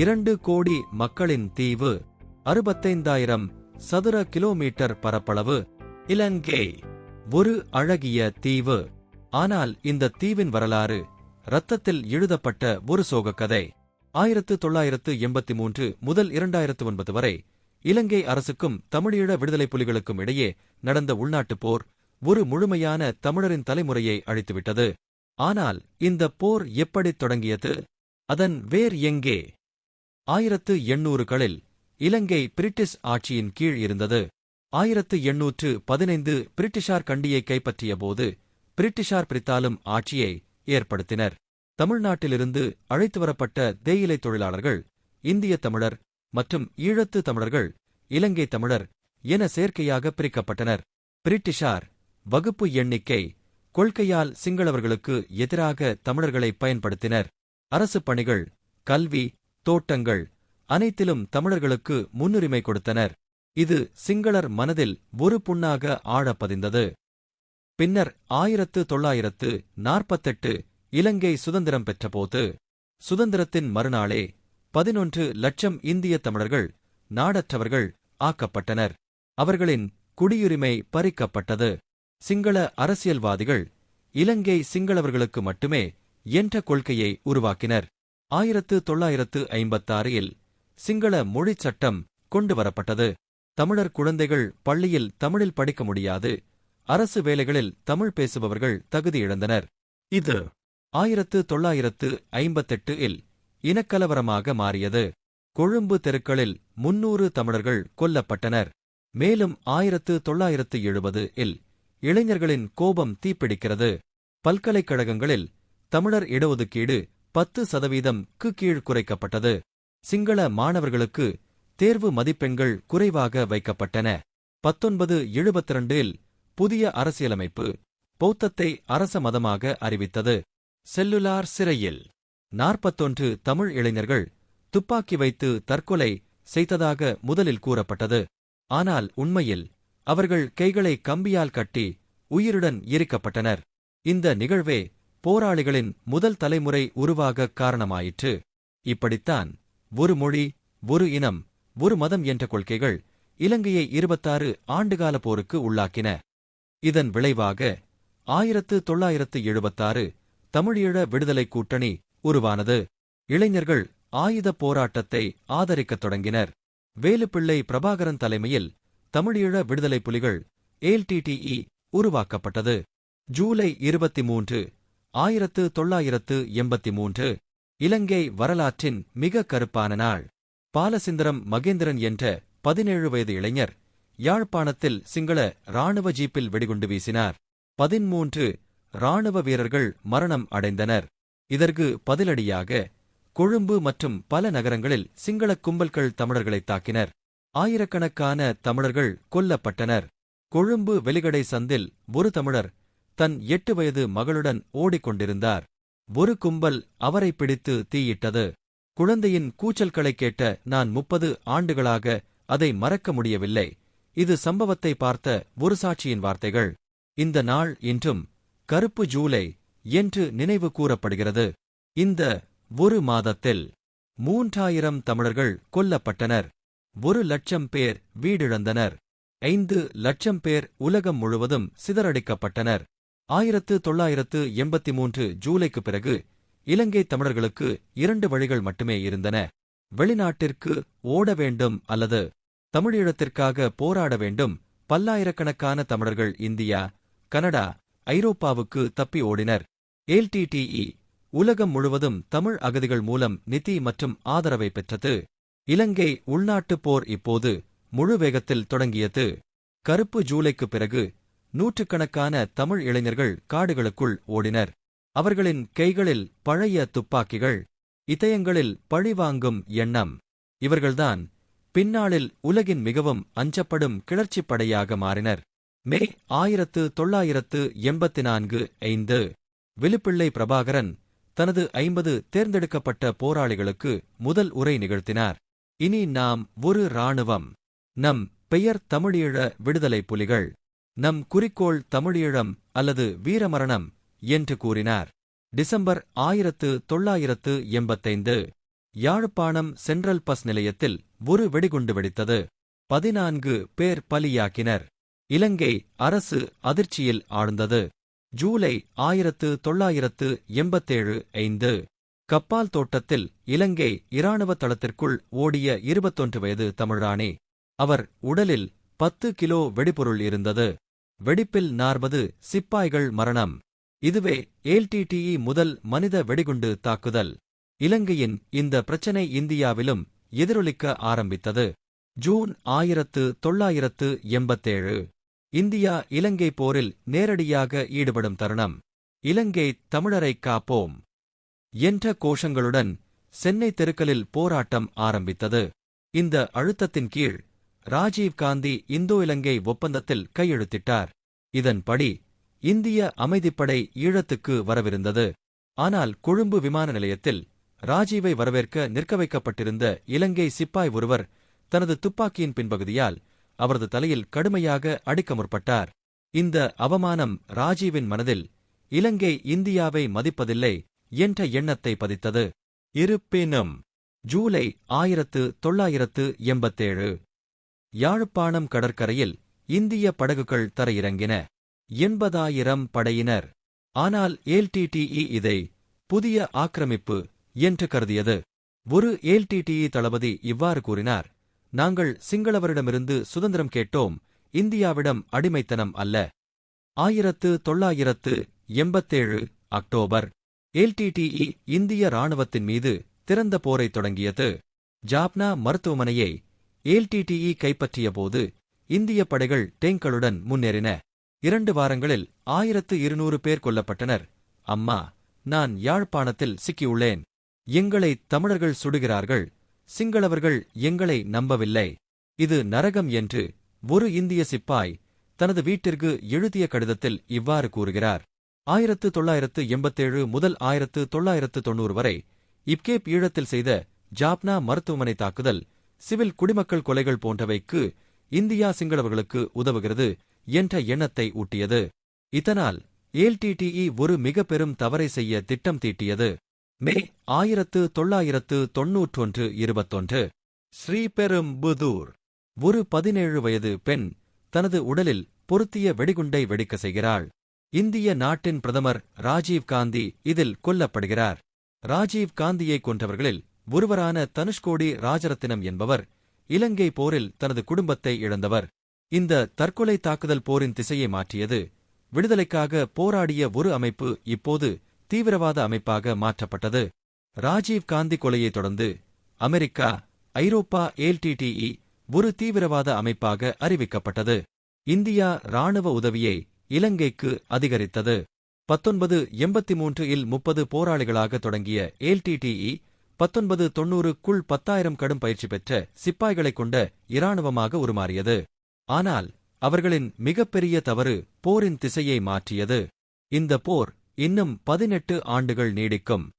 இரண்டு கோடி மக்களின் தீவு அறுபத்தைந்தாயிரம் சதுர கிலோமீட்டர் பரப்பளவு இலங்கை ஒரு அழகிய தீவு. ஆனால் இந்த தீவின் வரலாறு ரத்தத்தில் எழுதப்பட்ட ஒரு சோகக்கதை. ஆயிரத்து தொள்ளாயிரத்து எண்பத்தி மூன்று முதல் இரண்டாயிரத்து ஒன்பது வரை இலங்கை அரசுக்கும் தமிழீழ விடுதலைப் புலிகளுக்கும் இடையே நடந்த உள்நாட்டுப் போர் ஒரு முழுமையான தமிழரின் தலைமுறையை அழித்துவிட்டது. ஆனால் இந்த போர் எப்படித் தொடங்கியது? அதன் வேர் எங்கே? ஆயிரத்து எண்ணூறுகளில் இலங்கை பிரிட்டிஷ் ஆட்சியின் கீழ் இருந்தது. ஆயிரத்து எண்ணூற்று பதினைந்து பிரிட்டிஷார் கண்டியை கைப்பற்றிய போது பிரிட்டிஷார் பிரித்தாலும் ஆட்சியை ஏற்படுத்தினர். தமிழ்நாட்டிலிருந்து அழைத்து வரப்பட்ட தேயிலை தொழிலாளர்கள் இந்திய தமிழர் மற்றும் ஈழத்து தமிழர்கள் இலங்கை தமிழர் என செயற்கையாக பிரிக்கப்பட்டனர். பிரிட்டிஷார் வகுப்பு எண்ணிக்கை கொள்கையால் சிங்களவர்களுக்கு எதிராக தமிழர்களை பயன்படுத்தினர். அரசு பணிகள் கல்வி தோட்டங்கள் அனைத்திலும் தமிழர்களுக்கு முன்னுரிமை கொடுத்தனர். இது சிங்களர் மனதில் ஒரு புண்ணாக ஆழப்பதிந்தது பின்னர் ஆயிரத்து தொள்ளாயிரத்து நாற்பத்தெட்டு இலங்கை சுதந்திரம் பெற்றபோது சுதந்திரத்தின் மறுநாளே பதினொன்று லட்சம் இந்திய தமிழர்கள் நாடற்றவர்கள் ஆக்கப்பட்டனர். அவர்களின் குடியுரிமை பறிக்கப்பட்டது. சிங்கள அரசியல்வாதிகள் இலங்கை சிங்களவர்களுக்கு மட்டுமே என்ற கொள்கையை உருவாக்கினர். ஆயிரத்து தொள்ளாயிரத்து ஐம்பத்தாறில் சிங்கள மொழிச் சட்டம் கொண்டு வரப்பட்டது தமிழர் குழந்தைகள் பள்ளியில் தமிழில் படிக்க முடியாது. அரசு வேலைகளில் தமிழ் பேசுபவர்கள் தகுதி இழந்தனர். இது ஆயிரத்து தொள்ளாயிரத்து ஐம்பத்தெட்டு இல் இனக்கலவரமாக மாறியது. கொழும்பு தெருக்களில் முன்னூறு தமிழர்கள் கொல்லப்பட்டனர். மேலும் ஆயிரத்து தொள்ளாயிரத்து எழுபது இல் இளைஞர்களின் கோபம் தீப்பிடிக்கிறது. பல்கலைக்கழகங்களில் தமிழர் இடஒதுக்கீடு பத்து சதவீதம்க்கு கீழ் குறைக்கப்பட்டது. சிங்கள மாணவர்களுக்கு தேர்வு மதிப்பெண்கள் குறைவாக வைக்கப்பட்டன. பத்தொன்பது எழுபத்திரண்டில் புதிய அரசியலமைப்பு பௌத்தத்தை அரச மதமாக அறிவித்தது. செல்லுலார் சிறையில் நாற்பத்தொன்று தமிழ் இளைஞர்கள் துப்பாக்கி வைத்து தற்கொலை செய்ததாக முதலில் கூறப்பட்டது. ஆனால் உண்மையில் அவர்கள் கைகளை கம்பியால் கட்டி உயிருடன் எரிக்கப்பட்டனர். இந்த நிகழ்வே போராளிகளின் முதல் தலைமுறை உருவாக காரணமாயிற்று. இப்படித்தான் ஒரு மொழி ஒரு இனம் ஒரு மதம் என்ற கொள்கைகள் இலங்கையை இருபத்தாறு ஆண்டுகால போருக்கு உள்ளாக்கின. இதன் விளைவாக ஆயிரத்து தொள்ளாயிரத்து எழுபத்தாறு தமிழீழ விடுதலை கூட்டணி உருவானது. இளைஞர்கள் ஆயுதப் போராட்டத்தை ஆதரிக்கத் தொடங்கினர். வேலுப்பிள்ளை பிரபாகரன் தலைமையில் தமிழீழ விடுதலை புலிகள் ஏல்டிடிஇ உருவாக்கப்பட்டது. ஜூலை இருபத்தி மூன்று ஆயிரத்து தொள்ளாயிரத்து எண்பத்தி மூன்று இலங்கை வரலாற்றின் மிக கருப்பான நாள். பாலசிந்தரம் மகேந்திரன் என்ற பதினேழு வயது இளைஞர் யாழ்ப்பாணத்தில் சிங்கள இராணுவ ஜீப்பில் வெடிகுண்டு வீசினார். பதிமூன்று இராணுவ வீரர்கள் மரணம் அடைந்தனர். இதற்கு பதிலடியாக கொழும்பு மற்றும் பல நகரங்களில் சிங்கள கும்பல்கள் தமிழர்களைத் தாக்கினர். ஆயிரக்கணக்கான தமிழர்கள் கொல்லப்பட்டனர். கொழும்பு வெலிகடை சந்தில் ஒரு தமிழர் தன் எட்டு வயது மகளுடன் ஓடிக்கொண்டிருந்தார். ஒரு கும்பல் அவரை பிடித்து தீயிட்டது. குழந்தையின் கூச்சல்களை கேட்ட நான் முப்பது ஆண்டுகளாக அதை மறக்க முடியவில்லை. இது சம்பவத்தை பார்த்த ஒரு சாட்சியின் வார்த்தைகள். இந்த நாள் இன்றும் கருப்பு ஜூலை என்று நினைவு கூறப்படுகிறது. இந்த ஒரு மாதத்தில் மூன்றாயிரம் தமிழர்கள் கொல்லப்பட்டனர். ஒரு லட்சம் பேர் வீடிழந்தனர். ஐந்து லட்சம் பேர் உலகம் முழுவதும் சிதறடிக்கப்பட்டனர். ஆயிரத்து தொள்ளாயிரத்து எண்பத்தி மூன்று ஜூலைக்கு பிறகு இலங்கை தமிழர்களுக்கு இரண்டு வழிகள் மட்டுமே இருந்தன. வெளிநாட்டிற்கு ஓட வேண்டும் அல்லது தமிழீழத்திற்காக போராட வேண்டும் பல்லாயிரக்கணக்கான தமிழர்கள் இந்தியா கனடா ஐரோப்பாவுக்கு தப்பி ஓடினர். எல்டிடிஇ உலகம் முழுவதும் தமிழ் அகதிகள் மூலம் நிதி மற்றும் ஆதரவை பெற்றது. இலங்கை உள்நாட்டுப் போர் இப்போது முழு வேகத்தில் தொடங்கியது. கருப்பு ஜூலைக்கு பிறகு நூற்றுக்கணக்கான தமிழ் இளைஞர்கள் காடுகளுக்குள் ஓடினர். அவர்களின் கைகளில் பழைய துப்பாக்கிகள் இதயங்களில் பழிவாங்கும் எண்ணம். இவர்கள்தான் பின்னாளில் உலகின் மிகவும் அஞ்சப்படும் கிளர்ச்சிப் படையாக மாறினர். மே ஆயிரத்து தொள்ளாயிரத்து எண்பத்தி நான்கு ஐந்து விழுப்பிள்ளை பிரபாகரன் தனது ஐம்பது தேர்ந்தெடுக்கப்பட்ட போராளிகளுக்கு முதல் உரை நிகழ்த்தினார். இனி நாம் ஒரு இராணுவம் நம் பெயர் தமிழீழ விடுதலை புலிகள். நம் குறிக்கோள் தமிழீழம் அல்லது வீரமரணம் என்று கூறினார். டிசம்பர் ஆயிரத்து தொள்ளாயிரத்து எண்பத்தைந்து யாழ்ப்பாணம் சென்ட்ரல் பஸ் நிலையத்தில் ஒரு வெடிகுண்டு வெடித்தது. பதினான்கு பேர் பலியாக்கினர். இலங்கை அரசு அதிர்ச்சியில் ஆழ்ந்தது. ஜூலை ஆயிரத்து தொள்ளாயிரத்து எண்பத்தேழு ஐந்து கப்பால் தோட்டத்தில் இலங்கை இராணுவ தளத்திற்குள் ஓடிய இருபத்தொன்று வயது தமிழானே அவர் உடலில் பத்து கிலோ வெடிபொருள் இருந்தது. வெடிப்பில் நாற்பது சிப்பாய்கள் மரணம். இதுவே ஏல்டிடிஇ முதல் மனித வெடிகுண்டு தாக்குதல். இலங்கையின் இந்த பிரச்சனை இந்தியாவிலும் எதிரொலிக்க ஆரம்பித்தது. ஜூன் ஆயிரத்து தொள்ளாயிரத்து எண்பத்தேழு. இந்தியா இலங்கை போரில் நேரடியாக ஈடுபடும் தருணம். இலங்கை தமிழரைக் காப்போம். என்ற கோஷங்களுடன் சென்னை தெருக்களில் போராட்டம் ஆரம்பித்தது. இந்த அழுத்தத்தின் கீழ் ராஜீவ் காந்தி இந்தோ இலங்கை ஒப்பந்தத்தில் கையெழுத்திட்டார். இதன்படி இந்திய அமைதிப்படை ஈழத்துக்கு வரவிருந்தது. ஆனால் கொழும்பு விமான நிலையத்தில் ராஜீவை வரவேற்க நிற்க வைக்கப்பட்டிருந்த இலங்கை சிப்பாய் ஒருவர் தனது துப்பாக்கியின் பின்பகுதியால் அவரது தலையில் கடுமையாக அடிக்க முற்பட்டார். இந்த அவமானம் ராஜீவின் மனதில் இலங்கை இந்தியாவை மதிப்பதில்லை என்ற எண்ணத்தை பதித்தது. இருப்பினும் ஜூலை ஆயிரத்து தொள்ளாயிரத்து எண்பத்தேழு யாழ்ப்பாணம் கடற்கரையில் இந்திய படகுகள் தரையிறங்கின. எண்பதாயிரம் படையினர். ஆனால் ஏல்டிடிஇ இதை புதிய ஆக்கிரமிப்பு என்று கருதியது. ஒரு ஏல்டிடிஇ தளபதி இவ்வாறு கூறினார் நாங்கள் சிங்களவரிடமிருந்து சுதந்திரம் கேட்டோம் இந்தியாவிடம் அடிமைத்தனம் அல்ல. ஆயிரத்து தொள்ளாயிரத்து எண்பத்தேழு அக்டோபர். எல்டிடிஇ இந்திய ராணுவத்தின் மீது திறந்த போரைத் தொடங்கியது. ஜாப்னா மருத்துவமனையை எல்டிடிஇ கைப்பற்றியபோது இந்திய படைகள் டேங்களுடன் முன்னேறின. இரண்டு வாரங்களில் ஆயிரத்து இருநூறு பேர் கொல்லப்பட்டனர். அம்மா நான் யாழ்ப்பாணத்தில் சிக்கியுள்ளேன். எங்களை தமிழர்கள் சுடுகிறார்கள். சிங்களவர்கள் எங்களை நம்பவில்லை. இது நரகம் என்று ஒரு இந்திய சிப்பாய் தனது வீட்டிற்கு எழுதிய கடிதத்தில் இவ்வாறு கூறுகிறார். ஆயிரத்து தொள்ளாயிரத்து எண்பத்தேழு முதல் ஆயிரத்து தொள்ளாயிரத்து தொன்னூறு வரை இப்கேப் ஈழத்தில் செய்த ஜாப்னா மருத்துவமனை தாக்குதல் சிவில் குடிமக்கள் கொலைகள் போன்றவைக்கு இந்தியா சிங்களவர்களுக்கு உதவுகிறது என்ற எண்ணத்தை ஊட்டியது. இதனால் ஏல்டிடிஇ ஒரு மிக பெரும் தவறை செய்ய திட்டம் தீட்டியது. மே ஆயிரத்து தொள்ளாயிரத்து தொன்னூற்றொன்று இருபத்தொன்று. ஸ்ரீபெரும்புதூர். ஒரு பதினேழு வயது பெண் தனது உடலில் பொருத்திய வெடிகுண்டை வெடிக்க செய்கிறாள். இந்திய நாட்டின் பிரதமர் ராஜீவ் காந்தி இதில் கொல்லப்படுகிறார். ராஜீவ் காந்தியை கொன்றவர்களில் ஒருவரான தனுஷ்கோடி ராஜரத்தினம் என்பவர் இலங்கை போரில் தனது குடும்பத்தை இழந்தவர். இந்த தற்கொலை தாக்குதல் போரின் திசையை மாற்றியது. விடுதலைக்காக போராடிய ஒரு அமைப்பு இப்போது தீவிரவாத அமைப்பாக மாற்றப்பட்டது. ராஜீவ் காந்தி கொலையைத் தொடர்ந்து அமெரிக்கா ஐரோப்பா ஏல்டிடிஇ ஒரு தீவிரவாத அமைப்பாக அறிவிக்கப்பட்டது. இந்தியா ராணுவ உதவியை இலங்கைக்கு அதிகரித்தது. பத்தொன்பது எண்பத்தி மூன்று இல் முப்பது போராளிகளாக தொடங்கிய ஏல்டிடிஇ பத்தொன்பது தொன்னூறுக்குள் பத்தாயிரம் கடும் பயிற்சி பெற்ற சிப்பாய்களைக் கொண்ட இராணுவமாக உருமாறியது. ஆனால் அவர்களின் மிகப்பெரிய தவறு போரின் திசையை மாற்றியது. இந்த போர் இன்னும் பதினெட்டு ஆண்டுகள் நீடிக்கும்.